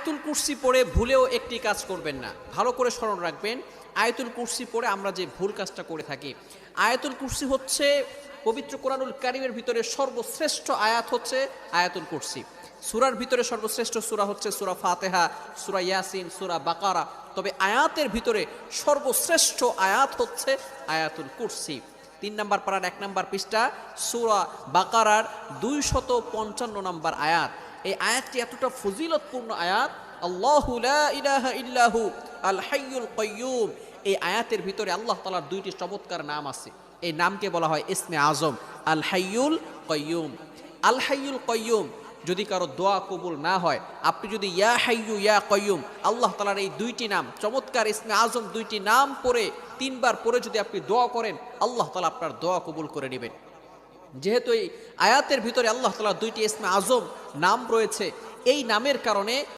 আয়াতুল কুর্সি পড়ে ভুলেও একটি কাজ করবেন না। ভালো করে স্মরণ রাখবেন, আয়াতুল কুর্সি পড়ে আমরা যে ভুল কাজটা করে থাকি। আয়াতুল কুর্সি হচ্ছে পবিত্র কোরআনুল কারিমের ভিতরে সর্বশ্রেষ্ঠ আয়াত হচ্ছে আয়াতুল কুর্সি। সুরার ভিতরে সর্বশ্রেষ্ঠ সুরা হচ্ছে সুরা ফাতেহা, সুরা ইয়াসিন, সুরা বাকারা। তবে আয়াতের ভিতরে সর্বশ্রেষ্ঠ আয়াত হচ্ছে আয়াতুল কুর্সি। তিন নম্বর পাড়ার এক নম্বর পৃষ্ঠা, সুরা বাকারার দুই শত পঞ্চান্ন নম্বর আয়াত। এই আয়াতটি এতটা ফজিলতপূর্ণ আয়াত, আল্লাহু ইলাহা ইল্লাহু কাইয়্যুম এই আয়াতের ভিতরে আল্লাহ তালার দুইটি চমৎকার নাম আছে। এই নামকে বলা হয় ইসমে আজম, আল কাইয়্যুম আল হাইয়ুল কাইয়্যুম যদি কারও দোয়া কবুল না হয়, আপনি যদি ইয়া হাইয়ু ইয়া কয়ুম আল্লাহ তালার এই দুইটি নাম, চমৎকার ইসমে আজম দুইটি নাম পড়ে, তিনবার পরে যদি আপনি দোয়া করেন, আল্লাহ তালা আপনার দোয়া কবুল করে নেবেন। যেহেতু এই আয়াতের ভিতরে আল্লাহ তালা দুইটি ইসমে আজম নাম রয়েছে এই নামের কারণে